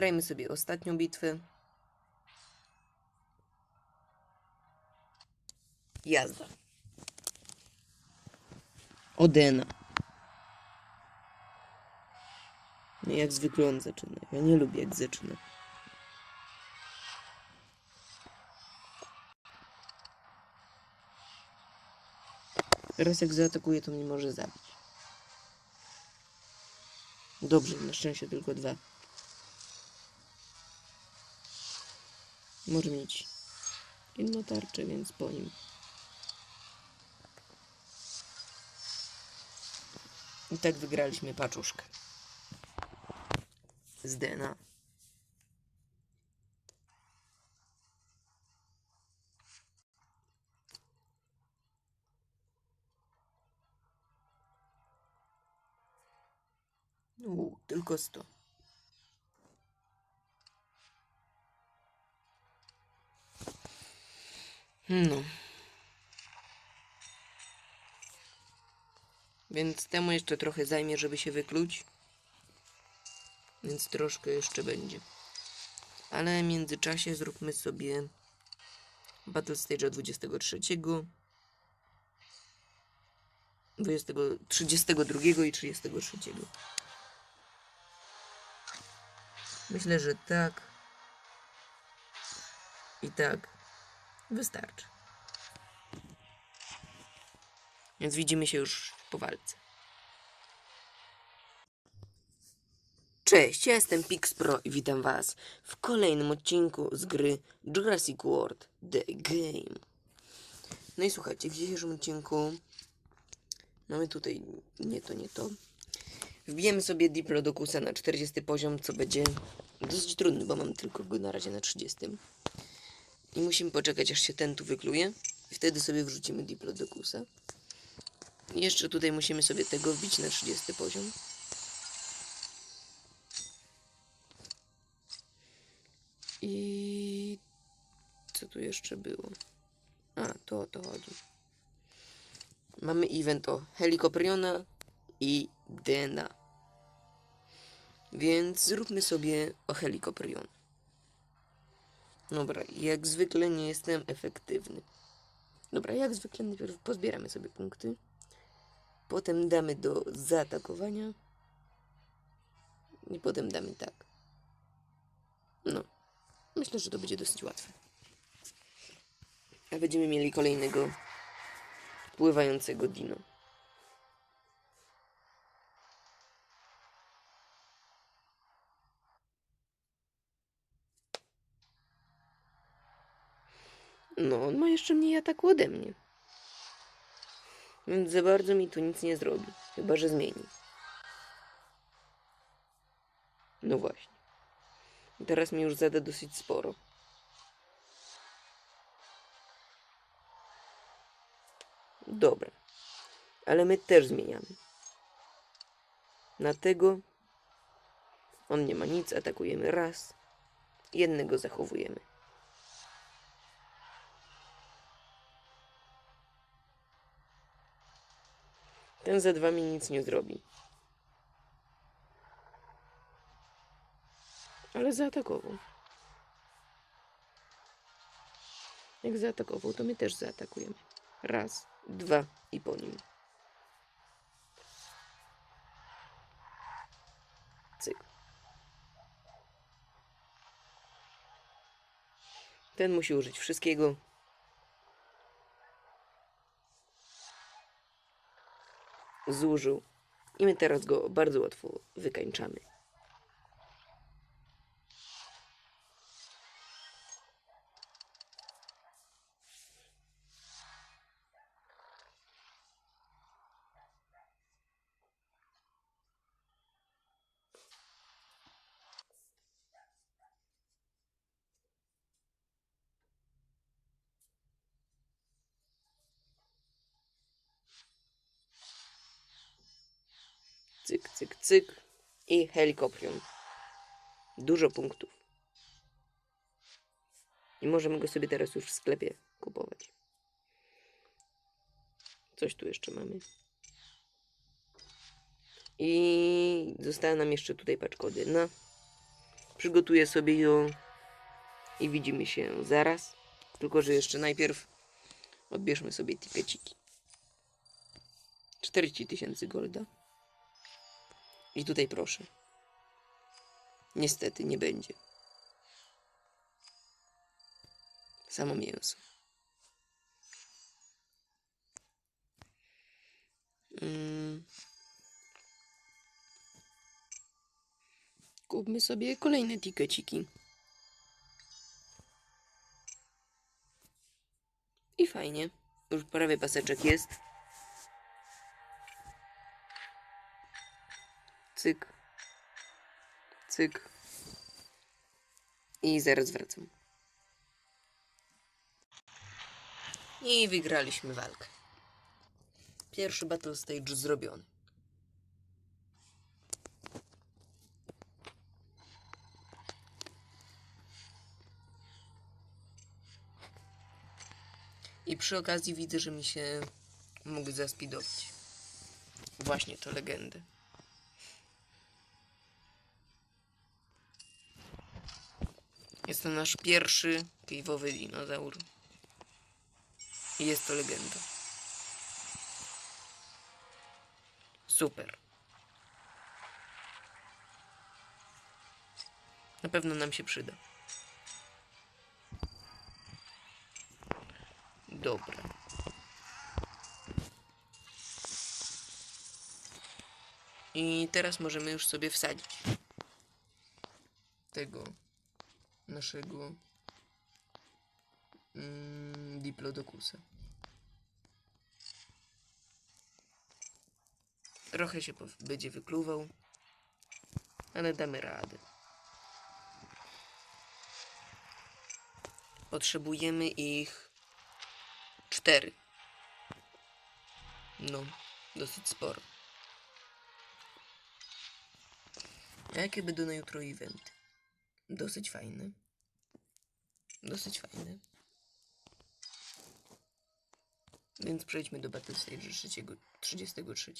Wgrajmy sobie ostatnią bitwę. Jazda. Odena. No jak zwykle on zaczyna. Ja nie lubię jak zaczyna. Teraz jak zaatakuje, to mnie może zabić. Dobrze, na szczęście tylko dwa. Może mieć inną tarczę, więc po nim. I tak wygraliśmy paczuszkę. Z Dena. U, tylko 100. No. Więc temu jeszcze trochę zajmie, żeby się wykluć. Więc troszkę jeszcze będzie. Ale w międzyczasie zróbmy sobie Battle Stage'a 23. 20, 32 i 33. Myślę, że tak. I tak wystarczy. Więc widzimy się już po walce. Cześć, ja jestem Pixpro i witam Was w kolejnym odcinku z gry Jurassic World The Game. No i słuchajcie, w dzisiejszym odcinku mamy tutaj nie to, nie to. Wbijemy sobie Diplodocusa na 40 poziom, co będzie dosyć trudny, bo mam tylko go na razie na 30. I musimy poczekać, aż się ten tu wykluje. I wtedy sobie wrzucimy Diplodocusa. I jeszcze tutaj musimy sobie tego wbić na 30 poziom. I co tu jeszcze było? A, to o to chodzi. Mamy event o Helikopriona i Dena. Więc zróbmy sobie o Helikoprion. Dobra, jak zwykle nie jestem efektywny. Dobra, jak zwykle najpierw pozbieramy sobie punkty. Potem damy do zaatakowania. I potem damy tak. No. Myślę, że to będzie dosyć łatwe. A będziemy mieli kolejnego pływającego dino. No, on ma jeszcze mniej ataku ode mnie. Więc za bardzo mi tu nic nie zrobi. Chyba, że zmieni. No właśnie. Teraz mi już zada dosyć sporo. Dobra. Ale my też zmieniamy. Na tego on nie ma nic, atakujemy raz. Jednego zachowujemy. Ten za dwa mi nic nie zrobi. Ale zaatakował. Jak zaatakował, to my też zaatakujemy. Raz, dwa i po nim. Cyk. Ten musi użyć wszystkiego. Zużył. I my teraz go bardzo łatwo wykańczamy. Cyk, cyk, cyk. I helikopterium. Dużo punktów. I możemy go sobie teraz już w sklepie kupować. Coś tu jeszcze mamy. I została nam jeszcze tutaj paczka Odyna. Przygotuję sobie ją i widzimy się zaraz. Tylko, że jeszcze najpierw odbierzmy sobie tikeciki. 40 tysięcy golda. I tutaj proszę. Niestety nie będzie. Samo mięso. Mm. Kupmy sobie kolejne tikeciki. I fajnie. Już prawie paseczek jest. Cyk. Cyk. I zaraz wracam. I wygraliśmy walkę. Pierwszy battle stage zrobiony. I przy okazji widzę, że mi się mogę zaspidować. Właśnie to legendy. Jest to nasz pierwszy cave'owy dinozaur. I jest to legenda. Super. Na pewno nam się przyda. Dobra. I teraz możemy już sobie wsadzić tego naszego mm, Diplodocusa. Trochę się będzie wykluwał, ale damy radę. Potrzebujemy ich cztery. No, dosyć sporo. A jakie będą na jutro eventy? Dosyć fajne. Dosyć fajne. Więc przejdźmy do Battle Stage 3, 33.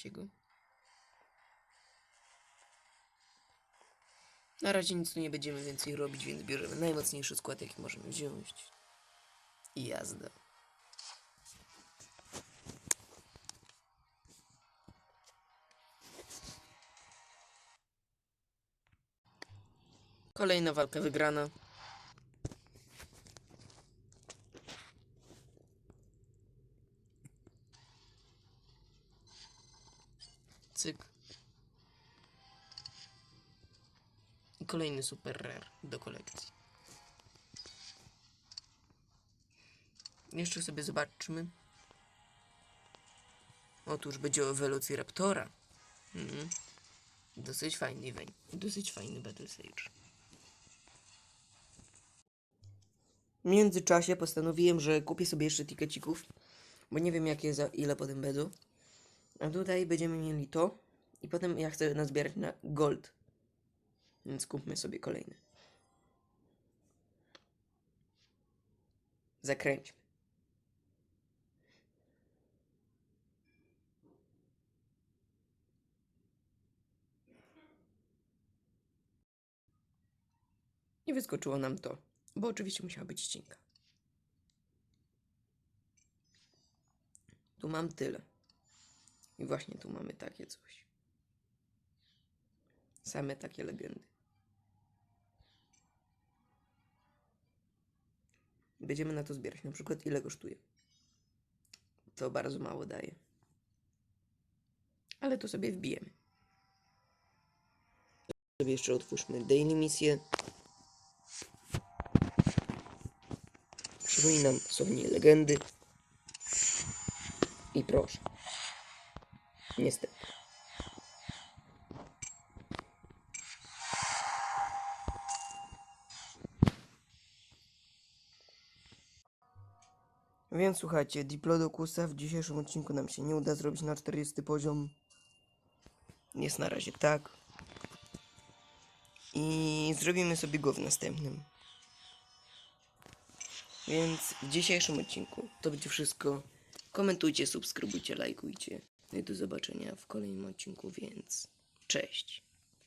Na razie nic tu nie będziemy więcej robić, więc bierzemy najmocniejszy skład, jaki możemy wziąć. I jazda. Kolejna walka wygrana. Cyk. I kolejny super rare do kolekcji. Jeszcze sobie zobaczmy. Otóż będzie o Velociraptora. Mhm. Dosyć fajny. Dosyć fajny Battle Sage. W międzyczasie postanowiłem, że kupię sobie jeszcze tikecików, bo nie wiem jakie za ile potem będą. A tutaj będziemy mieli to i potem ja chcę nazbierać na gold. Więc kupmy sobie kolejny. Zakręćmy. I wyskoczyło nam to, bo oczywiście musiała być ścinka. Tu mam tyle. I właśnie tu mamy takie coś. Same takie legendy. Będziemy na to zbierać. Na przykład ile kosztuje. To bardzo mało daje. Ale to sobie wbijemy. Sobie jeszcze otwórzmy daily misję. Przypominam, niej legendy. I proszę. Niestety. Więc słuchajcie, Diplodocusa w dzisiejszym odcinku nam się nie uda zrobić na 40 poziom. Jest na razie tak. I zrobimy sobie go w następnym. Więc w dzisiejszym odcinku to będzie wszystko. Komentujcie, subskrybujcie, lajkujcie. No i do zobaczenia w kolejnym odcinku, więc cześć.